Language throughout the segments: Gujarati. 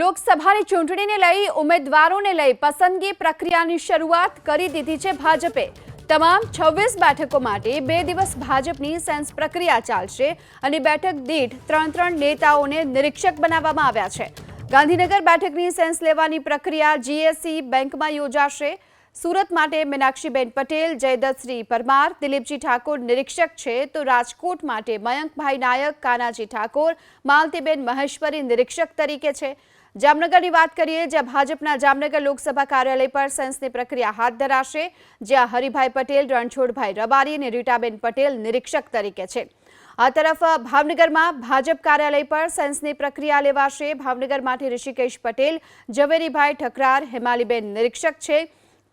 લોકસભાની ચૂંટણીને લઈ, ઉમેદવારોને લઈ પસંદગી પ્રક્રિયાની શરૂઆત કરી દીધી છે ભાજપે. તમામ છવ્વીસ બેઠકો માટે બે દિવસ ભાજપની સેન્સ પ્રક્રિયા ચાલશે અને બેઠક દીઠ ત્રણ ત્રણ નેતાઓને નિરીક્ષક બનાવવામાં આવ્યા છે. ગાંધીનગર બેઠકની સેન્સ લેવાની પ્રક્રિયા જીએસસી બેંકમાં યોજાશે. સુરત માટે મીનાક્ષીબેન પટેલ, જયદત્તશ્રી પરમાર, દિલીપજી ઠાકોર નિરીક્ષક છે, તો રાજકોટ માટે મયંકભાઈ નાયક, કાનાજી ઠાકોર, માલતીબેન મહેશ્વરી નિરીક્ષક તરીકે છે. જામનગરની વાત કરીએ, જ્યાં ભાજપના જામનગર લોકસભા કાર્યાલય પર સેન્સની પ્રક્રિયા હાથ ધરાશે, જ્યાં હરિભાઈ પટેલ, રણછોડભાઈ રબારી અને રીટાબેન પટેલ નિરીક્ષક તરીકે છે. આ તરફ ભાવનગરમાં ભાજપ કાર્યાલય પર સેન્સની પ્રક્રિયા લેવાશે. ભાવનગર માટે ઋષિકેશ પટેલ, ઝવેરીભાઈ ઠકરાર, હેમાલીબેન નિરીક્ષક છે.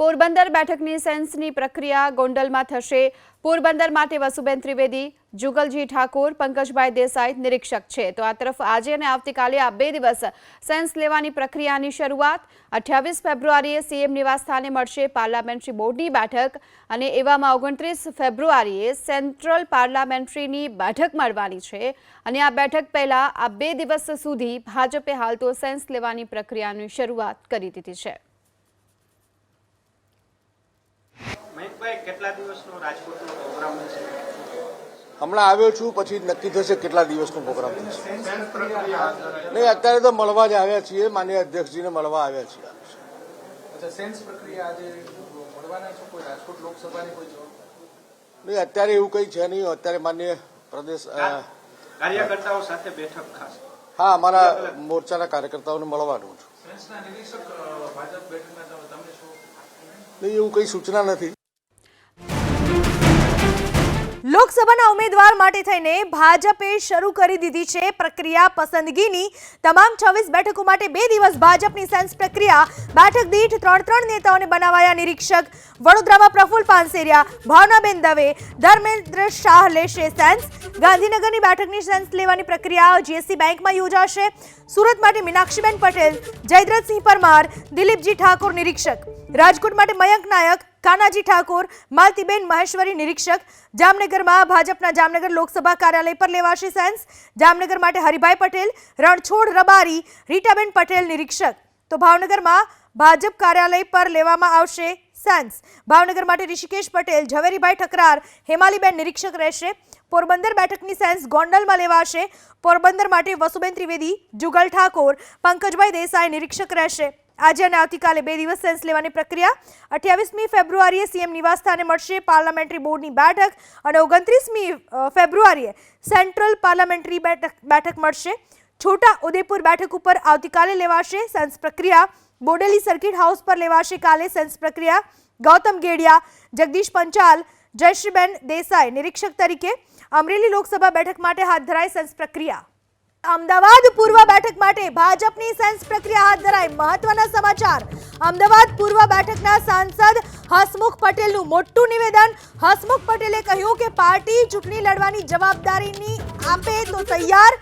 પોરબંદર બેઠકની સેન્સની પ્રક્રિયા ગોંડલમાં થશે. પોરબંદર માટે વસુબેન ત્રિવેદી, જુગલજી ઠાકોર, પંકજભાઈ દેસાઈ નિરીક્ષક છે. તો આ તરફ આજે અને આવતીકાલે આ બે દિવસ સેન્સ લેવાની પ્રક્રિયાની શરૂઆત. અઠ્યાવીસ ફેબ્રુઆરીએ સીએમ નિવાસસ્થાને મળશે પાર્લામેન્ટરી બોર્ડની બેઠક અને એવામાં ઓગણત્રીસ ફેબ્રુઆરીએ સેન્ટ્રલ પાર્લામેન્ટરીની બેઠક મળવાની છે. અને આ બેઠક પહેલાં આ બે દિવસ સુધી ભાજપે હાલ તો સેન્સ લેવાની પ્રક્રિયાની શરૂઆત કરી દીધી છે મયંકભાઈ કેટલા દિવસનો રાજકોટનો પ્રોગ્રામ છે? હમણાં આવ્યો છું પછી નક્કી થશે કેટલા દિવસનો પ્રોગ્રામ થશે નહીં અત્યારે તો મળવા જ આવ્યા છીએ માન્ય અધ્યક્ષજીને મળવા આવ્યા છીએ. અચ્છા સેન્સ પ્રક્રિયા આજે મળવાના છો કોઈ રાજકોટ લોકસભાની કોઈ જવાબ નહીં અત્યારે એવું કંઈ છે નહીં અત્યારે માન્ય પ્રદેશ કાર્યકર્તાઓ સાથે બેઠક ખાસ? હા અમારા મોરચાના કાર્યકર્તાઓને મળવાનું છું. નહીં એવું કંઈ સૂચના નથી. લોકસભાના ઉમેદવાર માટે થઈને ભાજપે શરૂ કરી દીધી છે પ્રક્રિયા પસંદગીની. તમામ છવ્વીસ બેઠકો માટે બે દિવસ ભાજપની સેન્સ પ્રક્રિયા. બેઠક દીઠ ત્રણ ત્રણ નેતાઓને બનાવાયા નિરીક્ષક. વડોદરામાં પ્રફુલ પાનસેરિયા, ભાવનાબેન દવે, ધર્મેન્દ્ર શાહ લેશે સેન્સ. ગાંધીનગરની બેઠકની સેન્સ લેવાની પ્રક્રિયા જીએસસી બેંકમાં યોજાશે. સુરત માટે મીનાક્ષીબેન પટેલ, જયદ્રથસિંહ પરમાર, દિલીપજી ઠાકોર નિરીક્ષક. રાજકોટ માટે મયંક નાયક કાનાજી ઠાકોર, માલતીબેન મહેશ્વરી નિરીક્ષક, જામનગરમાં ભાજપના જામનગર લોકસભા કાર્યાલય પર લેવાશે સેન્સ. જામનગર માટે હરિભાઈ પટેલ, રણછોડ રબારી, રીટાબેન પટેલ નિરીક્ષક. તો ભાવનગરમાં ભાજપ કાર્યાલય પર લેવામાં આવશે સેન્સ. ભાવનગર માટે ઋષિકેશ પટેલ, ઝવેરીભાઈ ઠકરાર, હેમાલીબેન નિરીક્ષક રહેશે. પોરબંદર બેઠકની સેન્સ ગોંડલમાં લેવાશે. પોરબંદર માટે વસુબેન ત્રિવેદી, જુગલ ઠાકોર, પંકજભાઈ દેસાઈ નિરીક્ષક રહેશે. આજે અને આવતીકાલે બે દિવસ સેન્સ લેવાની પ્રક્રિયા. અઠ્યાવીસમી ફેબ્રુઆરીએ સીએમ નિવાસસ્થાને મળશે પાર્લામેન્ટરી બોર્ડની બેઠક અને ઓગણત્રીસમી ફેબ્રુઆરીએ સેન્ટ્રલ પાર્લામેન્ટરી બેઠક બેઠક મળશે. છોટા ઉદેપુર બેઠક ઉપર આવતીકાલે લેવાશે સેન્સ પ્રક્રિયા. બોડેલી સર્કિટ હાઉસ પર લેવાશે કાલે સેન્સ પ્રક્રિયા. ગૌતમ ગેડિયા જગદીશ પંચાલ, જયશ્રીબેન દેસાઈ નિરીક્ષક તરીકે અમરેલી લોકસભા બેઠક માટે હાથ ધરાઈ સેન્સ પ્રક્રિયા. અમદાવાદ પૂર્વ બેઠક માટે ભાજપની સેન્સ પ્રક્રિયા હાથ ધરાઈ મહત્વના સમાચાર. અમદાવાદ પૂર્વ બેઠકના સાંસદ હસમુખ પટેલનું મોટું નિવેદન. હસમુખ પટેલે કહ્યું કે પાર્ટી ચૂંટણી લડવાની જવાબદારીની આપે તો તૈયાર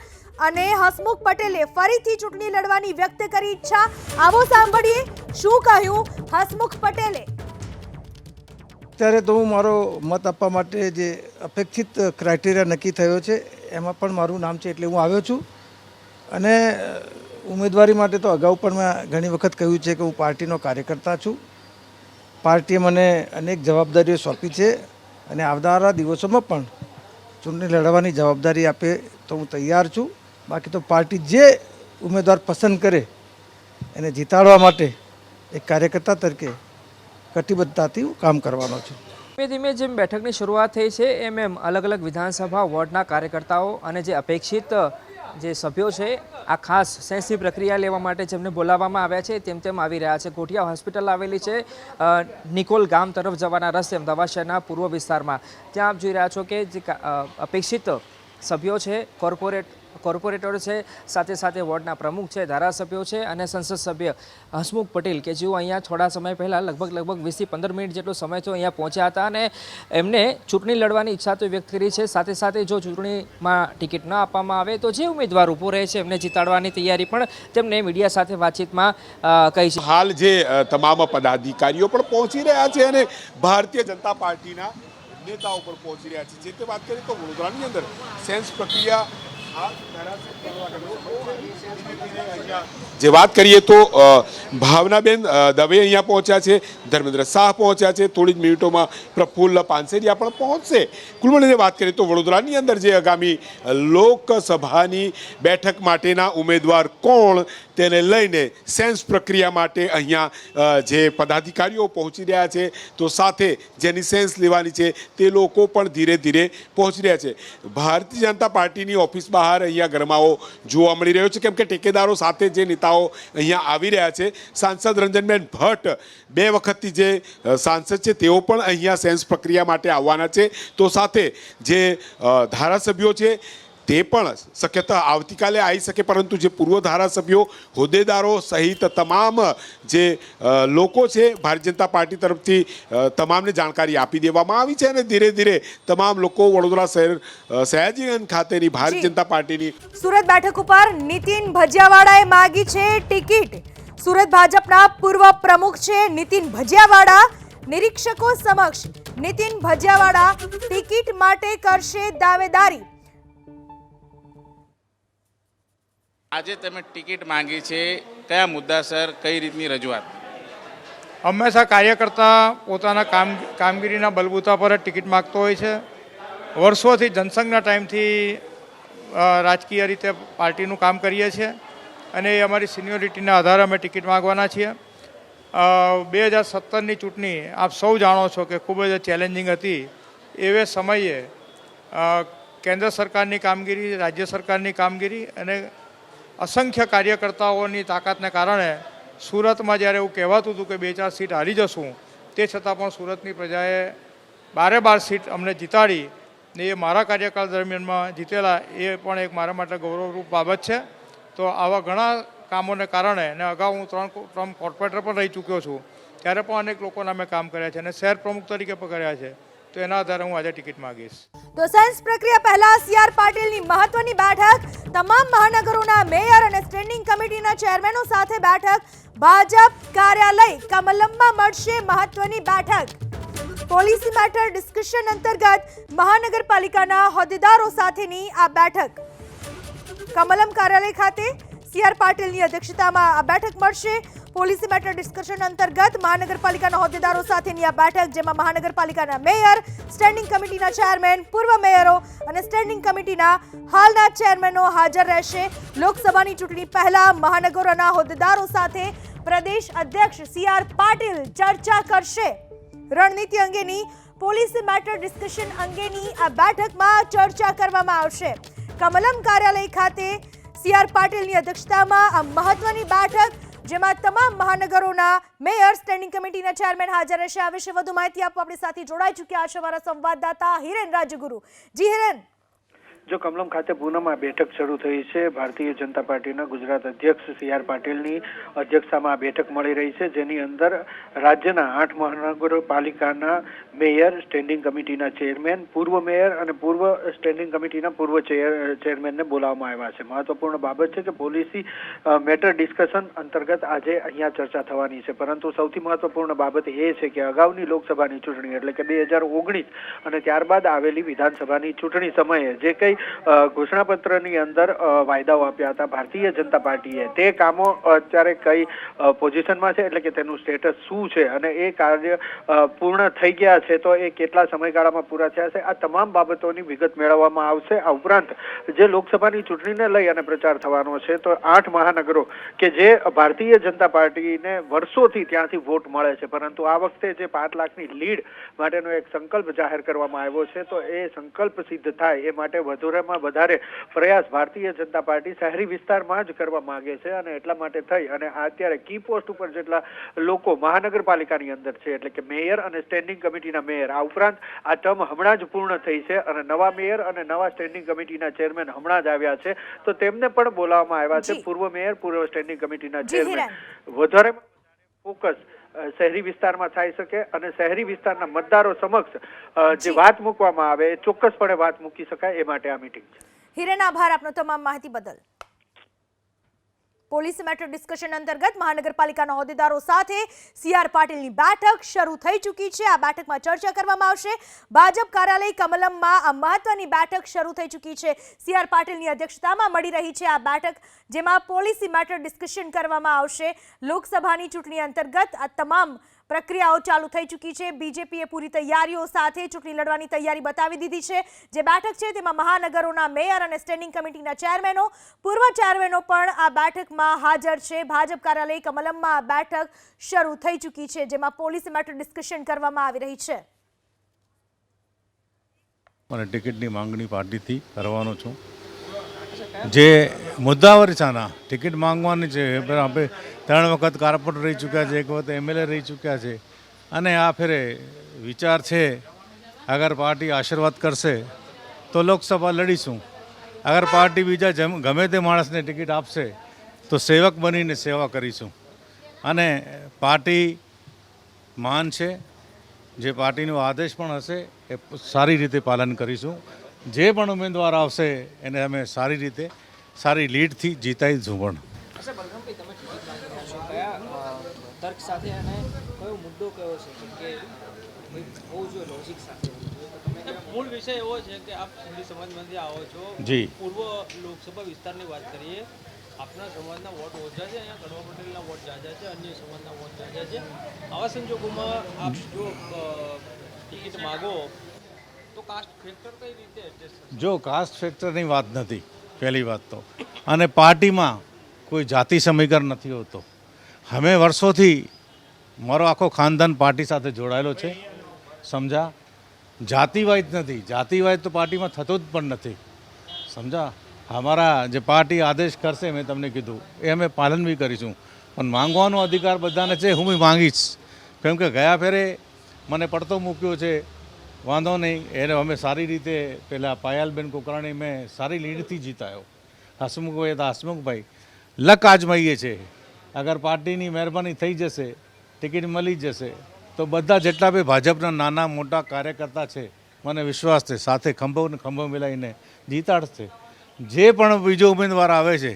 અને હસમુખ પટેલે ફરીથી ચૂંટણી લડવાની વ્યક્ત કરી ઈચ્છા. આવો સાંભળીએ શું કહ્યું હસમુખ પટેલે. અત્યારે તો હું મારો મત આપવા માટે જે અપેક્ષિત ક્રાઇટેરિયા નક્કી થયો છે, એમાં પણ મારું નામ છે એટલે હું આવ્યો છું. અને ઉમેદવારી માટે તો અગાઉ પણ મેં ઘણી વખત કહ્યું છે કે હું પાર્ટીનો કાર્યકર્તા છું. પાર્ટીએ મને અનેક જવાબદારીઓ સોંપી છે અને આવનારા દિવસોમાં પણ ચૂંટણી લડવાની જવાબદારી આપે તો હું તૈયાર છું. બાકી તો પાર્ટી જે ઉમેદવાર પસંદ કરે એને જીતાડવા માટે એક કાર્યકર્તા તરીકે કટિબદ્ધતાથી કામ કરવાનો છું. ધીમે ધીમે જેમ બેઠકની શરૂઆત થઈ છે, એમ એમ અલગ અલગ વિધાનસભા વોર્ડના કાર્યકર્તાઓ અને જે અપેક્ષિત, જે સભ્યો છે, આ ખાસ સેન્સની પ્રક્રિયા લેવા માટે જેમને બોલાવવામાં આવ્યા છે, તેમ તેમ આવી રહ્યા છે. કોઠિયા હોસ્પિટલ આવેલી છે નિકોલ ગામ તરફ જવાના રસ્તે અમદાવાદ શહેરના પૂર્વ વિસ્તારમાં. ત્યાં આપ જોઈ રહ્યા છો કે જે અપેક્ષિત સભ્યો છે, કોર્પોરેટ કોર્પોરેટર છે, સાથે સાથે વોર્ડના પ્રમુખ છે, ધારાસભ્યો છે અને સંસદ સભ્ય હસમુખ પટેલ, કે જેઓ અહીંયા થોડા સમય પહેલાં લગભગ લગભગ વીસથી પંદર મિનિટ જેટલો સમય થયો અહીંયા પહોંચ્યા હતા અને એમને ચૂંટણી લડવાની ઈચ્છા તો વ્યક્ત કરી છે. સાથે સાથે જો ચૂંટણીમાં ટિકિટ ન આપવામાં આવે તો જે ઉમેદવાર ઊભો રહે છે એમને જીતાડવાની તૈયારી પણ તેમને મીડિયા સાથે વાતચીતમાં કહી છે. હાલ જે તમામ પદાધિકારીઓ પણ પહોંચી રહ્યા છે અને ભારતીય જનતા પાર્ટીના નેતાઓ પર પહોંચી રહ્યા છે. જે તે વાત કરીએ તો વડોદરાની અંદર સેન્સ પ્રક્રિયા જે વાત કરીએ તો ભાવનાબેન દવે અહીંયા પહોંચ્યા છે, ધર્મેન્દ્ર શાહ પહોંચ્યા છે થોડી જ મિનિટોમાં પ્રફુલ્લ પાનસેરિયા પણ પહોંચશે. કુલમણીને વાત કરીએ તો વડોદરાની અંદર જે આગામી લોકસભાની બેઠક માટેના ઉમેદવાર કોણ તેને લઈને સેન્સ પ્રક્રિયા માટે અહીંયા જે પદાધિકારીઓ પહોંચી રહ્યા છે, તો સાથે જેની સેન્સ લેવાની છે, તે લોકો પણ ધીરે ધીરે પહોંચી રહ્યા છે. ભારતીય જનતા પાર્ટીની ઓફિસ બહાર અહીંયા ગરમાવો જોવા મળી રહ્યો છે, કેમ કે ટેકેદારો સાથે જે નેતાઓ અહીંયા આવી રહ્યા છે, સાંસદ રંજનબેન ભટ્ટ, બે વખતથી જે સાંસદ છે, તેઓ પણ અહીંયા સેન્સ પ્રક્રિયા માટે આવવાના છે. તો સાથે જે ધારાસભ્યો છે તે પણ શક્યતા આવતીકાલે આવી શકે પરંતુ જે પૂર્વ ધારાસભ્યો હોદ્દેદારો સહિત તમામ જે લોકો છે ભારતીય જનતા પાર્ટી તરફથી તમામને જાણકારી આપી દેવામાં આવી છે અને ધીરે ધીરે તમામ લોકો વડોદરા શહેર સયાજીગંજ ખાતેની ભારતીય જનતા પાર્ટીની સુરત બેઠક ઉપર નીતિન ભજિયાવાડાએ માગી છે ટિકિટ. સુરત ભાજપના પૂર્વ પ્રમુખ છે નીતિન ભજિયાવાડા નિરીક્ષકો સમક્ષ નીતિન ભજિયાવાડા ટિકિટ માટે કરશે દાવેદારી. આજે તમે ટિકિટ માંગી છે, કયા મુદ્દાસર કઈ રીતની રજૂઆત? હંમેશા કાર્યકર્તા પોતાના કામ, કામગીરીના બલબૂતા પર જ ટિકિટ માગતો હોય છે. વર્ષોથી જનસંઘના ટાઈમથી રાજકીય રીતે પાર્ટીનું કામ કરીએ છીએ અને એ અમારી સિનિયોરિટીના આધારે અમે ટિકિટ માગવાના છીએ. બે હજાર સત્તરની ચૂંટણી આપ સૌ જાણો છો કે ખૂબ જ ચેલેન્જિંગ હતી. એવે સમયે કેન્દ્ર સરકારની કામગીરી, રાજ્ય સરકારની કામગીરી અને અસંખ્ય કાર્યકર્તાઓની તાકાતને કારણે સુરતમાં જ્યારે એવું કહેવાતું હતું કે બે ચાર સીટ હારી જશું, તે છતાં પણ સુરતની પ્રજાએ બારે બાર સીટ અમને જીતાડી ને એ મારા કાર્યકાળ દરમિયાનમાં જીતેલા એ પણ એક મારા માટે ગૌરવરૂપ બાબત છે. તો આવા ઘણા કામોને કારણે ને અગાઉ હું ત્રણ ત્રણ કોર્પોરેટર પણ રહી ચૂક્યો છું, ત્યારે પણ અનેક લોકોના મેં કામ કર્યા છે અને શહેર પ્રમુખ તરીકે પણ કર્યા છે. તો એના આધારે હું આજે ટિકિટ માંગીશ. તો સેન્સ પ્રક્રિયા પહેલા સીઆર પાટીલની મહત્વની બેઠક, તમામ મહાનગરોના મેયર અને સ્ટેન્ડિંગ કમિટીના ચેરમેનો સાથે બેઠક, ભાજપ કાર્યાલય કમલમમાં મળશે મહત્વની બેઠક. પોલિસી મેટર ડિસ્કશન અંતર્ગત મહાનગરપાલિકાના હોદ્દેદારો સાથેની આ બેઠક. કમલમ કાર્યાલય ખાતે સીઆર પાટીલની અધ્યક્ષતામાં આ બેઠક મળશે. પોલિસી મેટર ડિસ્કશન અંતર્ગત મહાનગરપાલિકાના હોદ્દેદારો સાથેની આ બેઠક, જેમાં મહાનગરપાલિકાના મેયર, સ્ટેન્ડિંગ કમિટીના ચેરમેન, પૂર્વ મેયરો અને સ્ટેન્ડિંગ કમિટીના હાલના ચેરમેનો હાજર રહેશે. લોકસભાની ચૂંટણી પહેલા મહાનગરોના હોદ્દેદારો સાથે પ્રદેશ અધ્યક્ષ સીઆર પાટીલ ચર્ચા કરશે. રણનીતિ અંગેની, પોલિસી મેટર ડિસ્કશન અંગેની આ બેઠકમાં ચર્ચા કરવામાં આવશે. કમલમ કાર્યાલય ખાતે સીઆર પાટીલની અધ્યક્ષતામાં આ મહત્વની બેઠક, જેમાં તમામ મહાનગરોના મેયર સ્ટેન્ડિંગ કમિટીના ચેરમેન હાજર રહેશે. આ વિશે વધુ માહિતી આપવા આપણી સાથે જોડાઈ ચૂક્યા છે અમારા સંવાદદાતા હિરેન રાજગુરુ. જી હિરેન. જો કમલમ ખાતે પૂનમમાં બેઠક શરૂ થઈ છે, ભારતીય જનતા પાર્ટીના ગુજરાત અધ્યક્ષ સી આર પાટીલની અધ્યક્ષતામાં આ બેઠક મળી રહી છે. જેની અંદર રાજ્યના આઠ મહાનગરપાલિકાના મેયર, સ્ટેન્ડિંગ કમિટીના ચેરમેન, પૂર્વ મેયર અને પૂર્વ સ્ટેન્ડિંગ કમિટીના પૂર્વ ચેર, ચેરમેનને બોલાવવામાં આવ્યા છે. મહત્વપૂર્ણ બાબત છે કે પોલિસી મેટર ડિસ્કશન અંતર્ગત આજે અહીંયા ચર્ચા થવાની છે. પરંતુ સૌથી મહત્વપૂર્ણ બાબત એ છે કે અગાઉની લોકસભાની ચૂંટણી એટલે કે બે હજાર ઓગણીસ અને ત્યારબાદ આવેલી વિધાનસભાની ચૂંટણી સમયે જે કંઈ ઘોષણાપત્રની અંદર વાયદાઓ આપ્યા હતા ભારતીય જનતા પાર્ટીએ. તે કામો અત્યારે કઈ પોઝિશનમાં છે? એટલે કે તેનું સ્ટેટસ શું છે? અને એ કાર્ય પૂર્ણ થઈ ગયા છે તો એ કેટલા સમયગાળામાં પૂરા થયા છે? આ તમામ બાબતોની વિગત મેળવવામાં આવશે. આ ઉપરાંત જે લોકસભાની ચૂંટણીને લઈ અને પ્રચાર થવાનો છે, તો આઠ મહાનગરો કે જે ભારતીય જનતા પાર્ટીને વર્ષોથી ત્યાંથી વોટ મળે છે. પરંતુ આ વખતે જે પાંચ લાખની લીડ માટેનો એક સંકલ્પ જાહેર કરવામાં આવ્યો છે, તો એ સંકલ્પ સિદ્ધ થાય એ માટે વધુમાં વધારે પ્રયાસ ભારતીય જનતા પાર્ટી શહેરી વિસ્તારમાં જ કરવા માંગે છે અને એટલા માટે થઈ અને અત્યારે કી પોસ્ટ ઉપર જેટલા લોકો મહાનગરપાલિકાની અંદર છે એટલે કે મેયર અને સ્ટેન્ડિંગ કમિટીના મેયર આ ઉપરાંત આ ટર્મ હમણાં જ પૂર્ણ થઈ છે અને નવા મેયર અને નવા સ્ટેન્ડિંગ કમિટીના ચેરમેન હમણાં જ આવ્યા છે. તો તેમને પણ બોલાવવામાં આવ્યા છે. પૂર્વ મેયર પૂર્વ સ્ટેન્ડિંગ કમિટીના ચેરમેન. વધારે ફોકસ શહેરી વિસ્તારમાં થઈ શકે અને શહેરી વિસ્તારના મતદારો સમક્ષ જે વાત મૂકવામાં આવે એ ચોક્કસપણે વાત મૂકી શકાય એ માટે આ મીટિંગ છે. હિરેન આભાર આપનો તમામ માહિતી બદલ. પોલીસ મેટર ડિસ્કશન અંતર્ગત મહાનગરપાલિકાના હોદ્દેદારો સાથે સીઆર પાટીલની બેઠક શરૂ થઈ ચૂકી છે. આ બેઠકમાં ચર્ચા કરવામાં આવશે. ભાજપ કાર્યાલય કમલમમાં આ મહત્વની બેઠક શરૂ થઈ ચૂકી છે. સીઆર પાટીલની અધ્યક્ષતામાં મળી રહી છે આ બેઠક, જેમાં પોલિસી મેટર ડિસ્કશન કરવામાં આવશે. લોકસભાની ચૂંટણી અંતર્ગત આ તમામ પ્રક્રિયાઓ ચાલુ થઈ ચૂકી છે. બીજેપીએ પૂરી તૈયારીઓ સાથે ચૂંટણી લડવાની તૈયારી બતાવી દીધી છે. જે બેઠક છે તેમાં મહાનગરોના મેયર અને સ્ટેન્ડિંગ કમિટીના ચેરમેનો, પૂર્વ ચેરમેનો પણ આ બેઠકમાં હાજર છે. ભાજપ કાર્યાલય કમલમમાં આ બેઠક શરૂ થઈ ચૂકી છે, જેમાં પોલીસ માટે ડિસ્કશન કરવામાં આવી રહી છે. મને ટિકિટની માંગણી પાર્ટીથી કરવાનો છું. જે મુદ્દાવર છે ટિકિટ માંગવાની છે. આપણે ત્રણ વખત કાર્પોરેટર રહી ચૂક્યા છે, એક વખત એમએલએ રહી ચૂક્યા છે. અને આ ફેરે વિચાર છે, અગર પાર્ટી આશીર્વાદ કરશે, તો લોકસભા લડીશું. અગર પાર્ટી બીજા ગમે તે માણસને ટિકિટ આપશે, તો સેવક બનીને સેવા કરીશું. અને પાર્ટી માન છે. જે પાર્ટીનો આદેશ પણ હશે, એ સારી રીતે પાલન કરીશું. જે પણ ઉમેદવાર આવશે એને અમે સારી રીતે સારી લીડથી જીતાઈશું પણ અચ્છા બલરામભાઈ તમે ટિકિટ માંગી રહ્યા છો. કયા અ, તર્ક સાથે અને કયો મુદ્દો કયો છે? કે હોવું જોઈએ લોજિક સાથે મૂળ વિષય એવો છે કે આપ સિંધી સમાજમાંથી આવો છો. જી. પૂર્વ લોકસભા વિસ્તારની વાત કરીએ આપના સમાજના વોટ ઓછા છે. અહીંયા કડવા પટેલના વોટ જાજા છે અન્ય સમાજના વોટ જાજા છે. આવા સંજોગોમાં આપ જો ટિકિટ માગો જો કાસ્ટ ફેક્ટરની વાત નથી, પહેલી વાત તો. અને પાર્ટીમાં કોઈ જાતિ સમીકરણ નથી હોતો. અમે વર્ષોથી મારો આખો ખાનદાન પાર્ટી સાથે જોડાયેલો છે. સમજા? જાતિવાદ નથી. જાતિવાદ તો પાર્ટીમાં થતો જ પણ નથી. સમજા? અમારા જે પાર્ટી આદેશ કરશે, મેં તમને કીધું, એ અમે પાલન બી કરીશું. પણ માંગવાનો અધિકાર બધાને છે, હું બી માંગીશ. કેમ કે ગયા ફેરે મને પડતો મૂક્યો છે વાંધો નહીં, એને અમે સારી રીતે પેલા પાયલબેન કોકરાણી મેં સારી લીડથી જીતાયો. હસમુખભાઈ તો હસમુખભાઈ, લક આજમાઈએ છે. અગર પાર્ટીની મહેરબાની થઈ જશે, ટિકિટ મળી જશે, તો બધા જેટલા બી ભાજપના નાના મોટા કાર્યકર્તા છે, મને વિશ્વાસ છે, સાથે ખંભો ખંભો મિલાઈને જીતાડશે. જે પણ બીજો ઉમેદવાર આવે છે,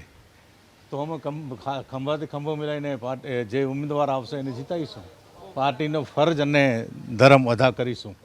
તો અમે ખંભ- ખંભાથી ખંભો મિલાઈને જે ઉમેદવાર આવશે એને જીતાડીશું પાર્ટીનો ફરજ અને ધર્મ અદા કરીશું.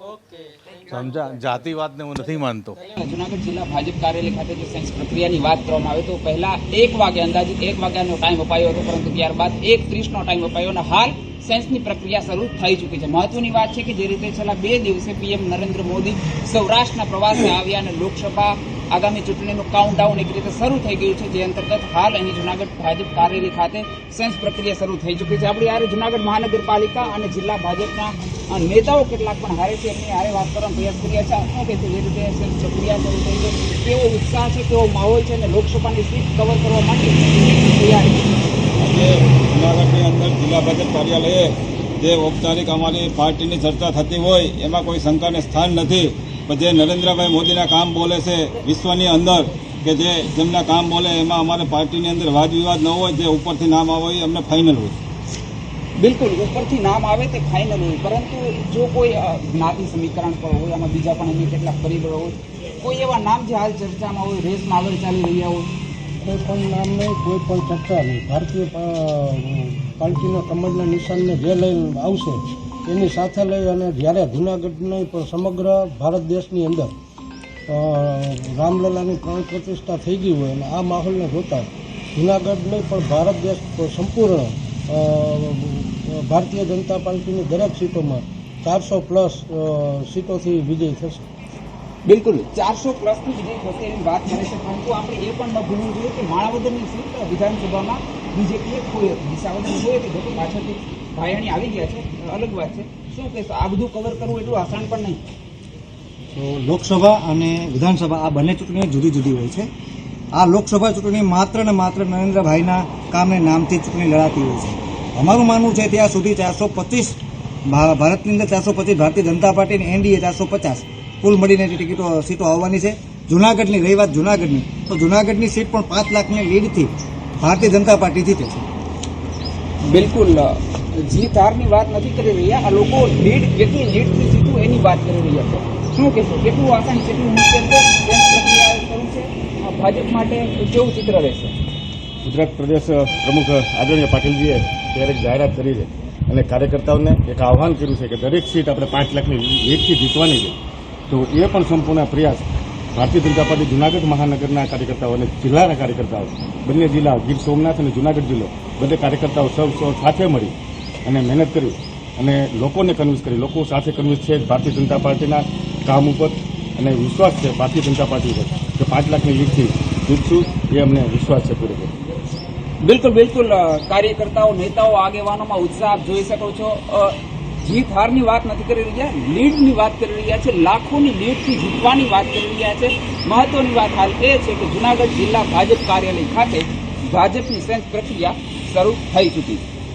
સમજા જાતિવાદને હું નથી માનતો. જુનાગઢ જિલ્લા ભાજપ કાર્યાલય ખાતે જે સેન્સ પ્રક્રિયાની વાત કરવામાં આવે તો પહેલા એક વાગે અંદાજિત એક વાગ્યાનો ટાઈમ અપાયો હતો પરંતુ ત્યારબાદ એક ત્રીસનો ટાઈમ અપાયો અને હાલ સેન્સની પ્રક્રિયા શરૂ થઈ ચૂકી છે. મહત્વની વાત છે કે જે રીતે છેલ્લા બે દિવસે પીએમ નરેન્દ્ર મોદી સૌરાષ્ટ્રના પ્રવાસે આવ્યા અને લોકસભા આગામી ચૂંટણીનું કાઉન્ટડાઉન એક રીતે શરૂ થઈ ગયું છે. જે અંતર્ગત હાલ અહીં જુનાગઢ ભાજપ કાર્યાલય ખાતે સેન્સ પ્રક્રિયા શરૂ થઈ ચૂકી છે. આપણી હારે જુનાગઢ મહાનગરપાલિકા અને જિલ્લા ભાજપના નેતાઓ કેટલાક પણ હારે છે. એમની હારે વાત કરવાનો પ્રયાસ કર્યા છે. શું કહેશે જે રીતે સેન્સ પ્રક્રિયા શરૂ થઈ છે કેવો ઉત્સાહ છે કેવો માહોલ છે અને લોકસભાની સીટ કવર કરવા માટે તૈયારી જૂનાગઢની અંદર જિલ્લા ભાજપ કાર્યાલયે જે ઔપચારિક અમારી પાર્ટીની ચર્ચા થતી હોય, એમાં કોઈ શંકાને સ્થાન નથી. જે નરેન્દ્રભાઈ મોદીના કામ બોલે છે વિશ્વની અંદર કે જે જેમના કામ બોલે એમાં અમારે પાર્ટીની અંદર વાદ વિવાદ ન હોય જે ઉપરથી નામ આવે એ અમને ફાઇનલ હોય. બિલકુલ ઉપરથી નામ આવે તે ફાઇનલ હોય. પરંતુ જો કોઈ જ્ઞાતિ સમીકરણ પર હોય આમાં બીજા પણ અન્ય કેટલાક પરિબળો હોય કોઈ એવા નામ જે હાલ ચર્ચામાં હોય રેસમાં આગળ ચાલી રહ્યા હોય. કોઈ પણ નામ નહીં કોઈ પણ ચર્ચા નહીં. ભારતીય પાર્ટીના કમળના નિશાનને જે લઈને આવશે એની સાથે લઈ અને જ્યારે જુનાગઢની પણ સમગ્ર ભારત દેશની અંદર રામલલાની પ્રાણ પ્રતિષ્ઠા થઈ ગઈ હોય અને આ માહોલને જોતા જુનાગઢ નહીં, પણ ભારત દેશ સંપૂર્ણ ભારતીય જનતા પાર્ટીની દરેક સીટોમાં ચારસો પ્લસ સીટોથી વિજય થશે. બિલકુલ. ચારસો પ્લસની વિજય થશે એની વાત કરે છે પરંતુ આપણે એ પણ ન ભૂલવું જોઈએ કે માણાવદરની સીટ વિધાનસભામાં બીજેપીએ વિસાવદરની ખોઈ હતી જોકે પાછળથી ભાયણી આવી ગયા છે, અલગ વાત છે. શું કહેશો આ બધું કવર કરવું એટલું આસાન પણ નહીં. તો લોકસભા અને વિધાનસભા આ બંને ચૂંટણીઓ જુદી જુદી હોય છે. આ લોકસભા ચૂંટણી માત્ર ને માત્ર નરેન્દ્રભાઈના કામને નામથી ચૂંટણી લડાતી હોય છે. અમારું માનવું છે ત્યાં સુધી ચારસો પચીસ ભારતની અંદર ચારસો પચીસ ભારતીય જનતા પાર્ટી અને એનડીએ ચારસો પચાસ. કુલ મળીને ટિકિટો, સીટો આવવાની છે. જુનાગઢની, રહી વાત જુનાગઢની. તો જુનાગઢની સીટ પણ પાંચ લાખની લીડથી ભારતીય જનતા પાર્ટી જીતે છે? બિલકુલ. જીત હારની વાત નથી કરી રહ્યા આ લોકો લીડ કેટલી લીડથી જીતું એની વાત કરી રહ્યા છે. શું કહેશો? કેટલું આસાન કેટલું મુશ્કેલ છે? પ્રક્રિયા શરૂ છે? ભાજપ માટે કેવું ચિત્ર રહેશે? ગુજરાત પ્રદેશ પ્રમુખ આદરણીય પાટીલજીએ ત્યારે જાહેરાત કરી છે અને કાર્યકર્તાઓને એક આહવાન કર્યું છે કે દરેક સીટ આપણે પાંચ લાખની એકથી જીતવાની છે. તો એ પણ સંપૂર્ણ પ્રયાસ ભારતીય જનતા પાર્ટી જુનાગઢ મહાનગરના કાર્યકર્તાઓ અને જિલ્લાના કાર્યકર્તાઓ, બંને જિલ્લા ગીર સોમનાથ અને જુનાગઢ જિલ્લો, બધે કાર્યકર્તાઓ સૌ સૌ સાથે મળી અને મહેનત કરી અને લોકોને કન્વિન્સ કરી. લોકો સાથે કન્વિન્સ છે ભારતીય જનતા પાર્ટીના કામ ઉપર અને વિશ્વાસ છે ભારતીય જનતા પાર્ટી ઉપર કે પાંચ લાખની લીડથી જીતશું એ અમને વિશ્વાસ છે પૂરેપૂરો. બિલકુલ બિલકુલ. કાર્યકર્તાઓ, નેતાઓ આગેવાનોમાં ઉત્સાહ જોઈ શકો છો. જીત હારની વાત નથી કરી રહ્યા, લીડની વાત કરી રહ્યા છે, લાખોની લીડથી જીતવાની વાત કરી રહ્યા છે. મહત્વની વાત હાલ એ છે કે જુનાગઢ જિલ્લા ભાજપ કાર્યાલય ખાતે ભાજપની સેન્સ પ્રક્રિયા શરૂ થઈ ચૂકી છે.